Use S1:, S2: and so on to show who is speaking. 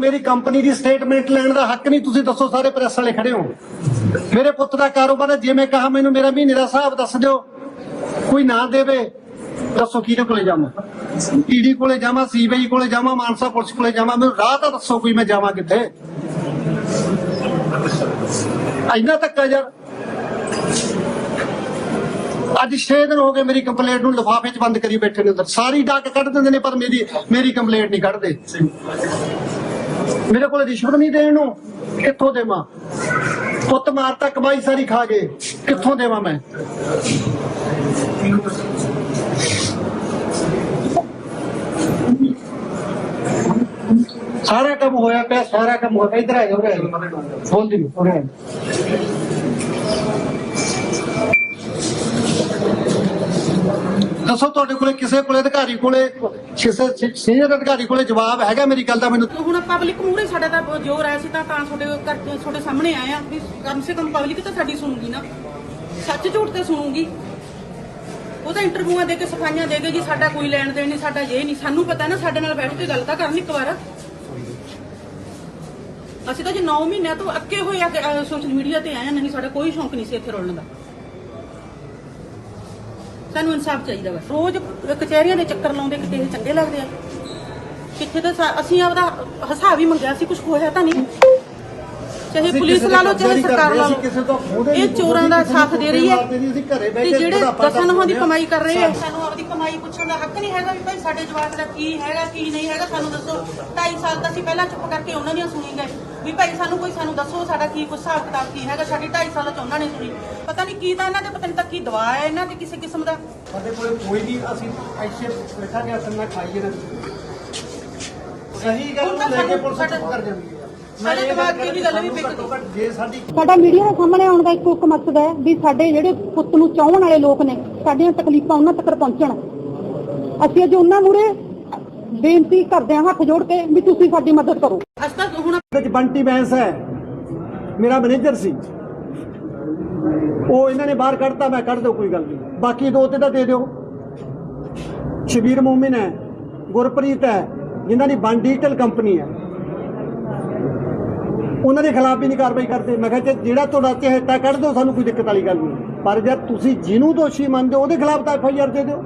S1: ਮੇਰੀ ਕੰਪਨੀ ਦੀ ਸਟੇਟਮੈਂਟ ਲੈਣ ਦਾ ਹੱਕ ਨਹੀਂ, ਤੁਸੀਂ ਦੱਸੋ, ਸਾਰੇ ਪ੍ਰੈਸ ਵਾਲੇ ਖੜੇ ਹੋ। ਮੇਰੇ ਪੁੱਤ ਦਾ ਕਾਰੋਬਾਰ ਹੈ ਜਿਵੇਂ ਕਹਾ ਮੈਨੂੰ ਮੇਰਾ ਮਹੀਨੇ ਦਾ ਹਿਸਾਬ ਦੱਸ ਦਿਓ, ਕੋਈ ਨਾ ਦੇਵੇ, ਦੱਸੋ ਕਿਹਦੇ ਕੋਲੇ ਜਾਵਾਂ? ਈਡੀ ਕੋਲੇ ਜਾਵਾਂ, ਸੀਬੀਆਈ ਕੋਲੇ ਜਾਵਾਂ, ਮਾਨਸਾ ਪੁਲਿਸ ਕੋਲੇ ਜਾਵਾਂ, ਮੈਨੂੰ ਰਾਹ ਤਾਂ ਦੱਸੋ ਕੋਈ ਮੈਂ ਜਾਵਾਂ ਕਿੱਥੇ? ਇੰਨਾ ਧੱਕਾ ਯਾਰ। ਅੱਜ 6 ਦਿਨ ਹੋ ਗਏ ਮੇਰੀ ਕੰਪਲੇਂਟ ਨੂੰ ਲਿਫਾਫੇ 'ਚ ਬੰਦ ਕਰੀ ਬੈਠੇ ਨੇ ਅੰਦਰ। ਸਾਰੀ ਡਾਕ ਕੱਢ ਦਿੰਦੇ ਨੇ, ਪਰ ਮੇਰੀ ਮੇਰੀ ਕੰਪਲੇਂਟ ਨਹੀਂ ਕੱਢਦੇ। ਮੇਰੇ ਕੋਲ ਰਿਸ਼ਵਤ ਨਹੀਂ ਦੇਣ ਨੂੰ। ਕਿੱਥੋਂ ਦੇਵਾਂ? ਪੁੱਤ ਮਾਰਤਾ ਕਮਾਈ ਸਾਰੀ ਖਾ ਗਏ। ਕਿੱਥੋਂ ਦੇਵਾਂ ਮੈਂ? ਸਾਰਾ ਕੰਮ ਹੋਇਆ ਪਿਆ, ਸਾਰਾ ਕੰਮ ਹੋਇਆ ਪਿਆ। ਇੱਧਰ ਆ ਜਾਓ ਬੋਲ ਦੀ ਉਰੇ ਦੱਸੋ ਤੁਹਾਡੇ ਕੋਲੇ ਕਿਸੇ ਕੋਲੇ ਅਧਿਕਾਰੀ ਕੋਲੇ, ਕਿਸੇ ਸੀਨੀਅਰ ਅਧਿਕਾਰੀ ਕੋਲੇ ਜਵਾਬ ਹੈਗਾ ਮੇਰੀ ਗੱਲ ਦਾ ਮੈਨੂੰ?
S2: ਹੁਣ ਪਬਲਿਕ ਮੂਹਰੇ ਸਾਡਾ ਤਾਂ ਜ਼ੋਰ ਆਇਆ ਸੀ ਤਾਂ ਤਾਂ ਤੁਹਾਡੇ ਕਰਕੇ ਤੁਹਾਡੇ ਸਾਹਮਣੇ ਆਏ ਆ ਵੀ ਕਮ ਸੇ ਕਮ ਪਬਲਿਕ ਤਾਂ ਸਾਡੀ ਸੁਣੂਗੀ ਨਾ। ਸੱਚ ਝੂਠ ਤੇ ਸੁਣੂਗੀ। ਉਹ ਤਾਂ ਇੰਟਰਵਿਊਆਂ ਦੇ ਕੇ ਸਫਾਈਆਂ ਦੇ ਕੇ ਜੀ, ਸਾਡਾ ਕੋਈ ਲੈਣ ਦੇਣ ਨਹੀਂ, ਸਾਡਾ ਜੇ ਨਹੀਂ। ਸਾਨੂੰ ਪਤਾ ਨਾ, ਸਾਡੇ ਨਾਲ ਬੈਠ ਕੇ ਗੱਲ ਤਾਂ ਕਰਨ ਇੱਕ ਵਾਰ। ਅਸੀਂ ਤਾਂ ਜੀ 9 ਮਹੀਨਿਆਂ ਤੋਂ ਅੱਕੇ ਹੋਏ ਆ ਸੋਸ਼ਲ ਮੀਡੀਆ ਤੇ ਆਏ ਨਹੀਂ, ਸਾਡਾ ਕੋਈ ਸ਼ੌਂਕ ਨਹੀਂ ਸੀ ਇੱਥੇ ਰੋਲਣ ਦਾ। ਸਾਨੂੰ ਇਨਸਾਫ ਚਾਹੀਦਾ ਬਸ ਰੋਜ਼ ਕਚਹਿਰੀਆਂ ਦੇ ਚੱਕਰ ਲਾਉਂਦੇ, ਕਿਤੇ ਇਹ ਚੰਗੇ ਲੱਗਦੇ ਆ। ਕਿੱਥੇ ਤਾਂ ਅਸੀਂ ਆਪਦਾ ਹਿਸਾਬ ਹੀ ਮੰਗਿਆ ਸੀ ਕੁਝ ਹੋਇਆ ਤਾਂ ਨਹੀਂ। ਚਾਹੇ ਪੁਲਿਸ ਲਾ ਲਓ ਚਾਹੇ ਸਰਕਾਰ ਲਾ ਲਓ। ਇਹ ਚੋਰਾਂ ਦਾ ਸਾਥ ਦੇ ਰਹੀ ਹੈ। ਤੇ
S1: ਕੇ
S2: ਜਿਹੜੇ
S1: ਬੁਢਾਪਾ
S2: ਦਸਾਂ ਨਹਾਂ ਦੀ ਕਮਾਈ ਕਰ ਰਹੇ ਆ। ਸਾਨੂੰ ਆਪਦੀ ਕਮਾਈ ਪੁੱਛਣ ਦਾ ਹੱਕ ਨਹੀਂ ਹੈਗਾ ਵੀ ਭਾਈ ਸਾਡੇ ਜਵਾਬ ਦਾ ਕੀ ਹੈਗਾ ਕੀ ਨਹੀਂ ਹੈਗਾ ਸਾਨੂੰ ਦੱਸੋ। 2.5 ਸਾਲ ਤਾਂ ਅਸੀਂ ਪਹਿਲਾਂ ਚੁੱਪ ਕਰਕੇ ਉਹਨਾਂ ਦੀਆਂ ਸੁਣੀ ਗਏ। ਵੀ ਭਾਈ ਸਾਨੂੰ ਕੋਈ ਸਾਨੂੰ ਦੱਸੋ ਸਾਡਾ ਕੀ ਕੁਛ ਹਿਸਾਬ ਕਿਤਾਬ ਕੀ ਹੈਗਾ ਸਾਡੀ 2.5 ਸਾਲਾਂ ਚ ਉਹਨਾਂ ਨੇ ਸੁਣੀ। ਪਤਾ ਨਹੀਂ ਕੀ ਤਾਂ ਇਹਨਾਂ ਦੇ ਪਤਾ ਨਹੀਂ ਤਾਂ ਕੀ ਦਵਾ ਹੈ ਇਹਨਾਂ ਦੇ ਕਿਸੇ ਕਿਸਮ ਦਾ।
S1: ਸਾਡੇ ਕੋਲੇ ਕੋਈ ਵੀ ਅਸੀਂ ਐਸੇ ਬੈਠਾ ਕੇ ਅਸਲ ਨਾਲ ਖਾਈਏ ਨਾ। ਸਹੀ ਗੱਲ
S2: ਹੁਣ ਤਾਂ
S1: ਨੂੰ ਲੈ ਕੇ
S2: ਸਾਨੂੰ
S1: ਪੁਲਿਸ
S2: ਸਾਡਾ-
S1: ਚੁੱਪ ਕਰ ਜਾਂਦੀ ਹੈ
S2: ਸਾਡੇ
S1: ਮੈਂ ਇਹ
S2: ਦਿਮਾਗ 'ਚ
S1: ਗੱਲ
S2: ਵੀ ਗੱਲ ਵੀ
S1: ਸਾਨੂੰ
S2: ਵਿਕ
S1: ਘੱਟੋ ਘੱਟ ਜੇ ਸਾਡੀ
S3: ਸਾਡਾ ਮੀਡੀਆ ਦੇ ਸਾਹਮਣੇ ਆਉਣ ਦਾ ਇੱਕੋ ਇੱਕ ਮਕਸਦ ਹੈ ਵੀ ਸਾਡੇ ਜਿਹੜੇ ਪੁੱਤ ਨੂੰ ਚਾਹਣ ਵਾਲੇ ਲੋਕ ਨੇ ਸਾਡੀਆਂ ਤਕਲੀਫਾਂ ਉਹਨਾਂ ਤੱਕ ਪਹੁੰਚਣ। ਅਸੀਂ ਅੱਜ ਉਹਨਾਂ ਮੂਰੇ ਬੇਨਤੀ ਕਰਦੇ ਹਾਂ ਹੱਥ ਜੋੜ ਕੇ ਵੀ ਤੁਸੀਂ ਸਾਡੀ ਮਦਦ ਕਰੋ।
S2: ਅੱਜ ਤੱਕ ਹੁਣ
S1: ਵਿੱਚ ਬੰਟੀ ਬੈਂਸ ਹੈ। ਮੇਰਾ ਮੈਨੇਜਰ ਸੀ। ਉਹ ਇਹਨਾਂ ਨੇ ਬਾਹਰ ਕੱਢਤਾ ਮੈਂ ਕੱਢ ਦਿਓ ਕੋਈ ਗੱਲ ਨਹੀਂ। ਬਾਕੀ ਦੋ ਤੇ ਤਾਂ ਦੇ ਦਿਓ। ਸ਼ਬੀਰ ਮੂਮਿਨ ਹੈ ਗੁਰਪ੍ਰੀਤ ਹੈ। ਜਿਨ੍ਹਾਂ ਦੀ ਬਨ ਡਿਜੀਟਲ ਕੰਪਨੀ ਹੈ। ਉਹਨਾਂ ਦੇ ਖਿਲਾਫ ਵੀ ਨਹੀਂ ਕਾਰਵਾਈ ਕਰਦੇ। ਮੈਂ ਕਿਹਾ ਜੇ ਜਿਹੜਾ ਤੁਹਾਡਾ ਚਿਹਤਾ ਕੱਢ ਦਿਓ, ਸਾਨੂੰ ਕੋਈ ਦਿੱਕਤ ਵਾਲੀ ਗੱਲ ਨਹੀਂ। ਪਰ ਜਦ ਤੁਸੀਂ ਜਿਹਨੂੰ ਦੋਸ਼ੀ ਮੰਨਦੇ ਹੋ, ਉਹਦੇ ਖਿਲਾਫ ਤਾਂ ਐਫ ਆਈ ਆਰ ਦੇ ਦਿਓ।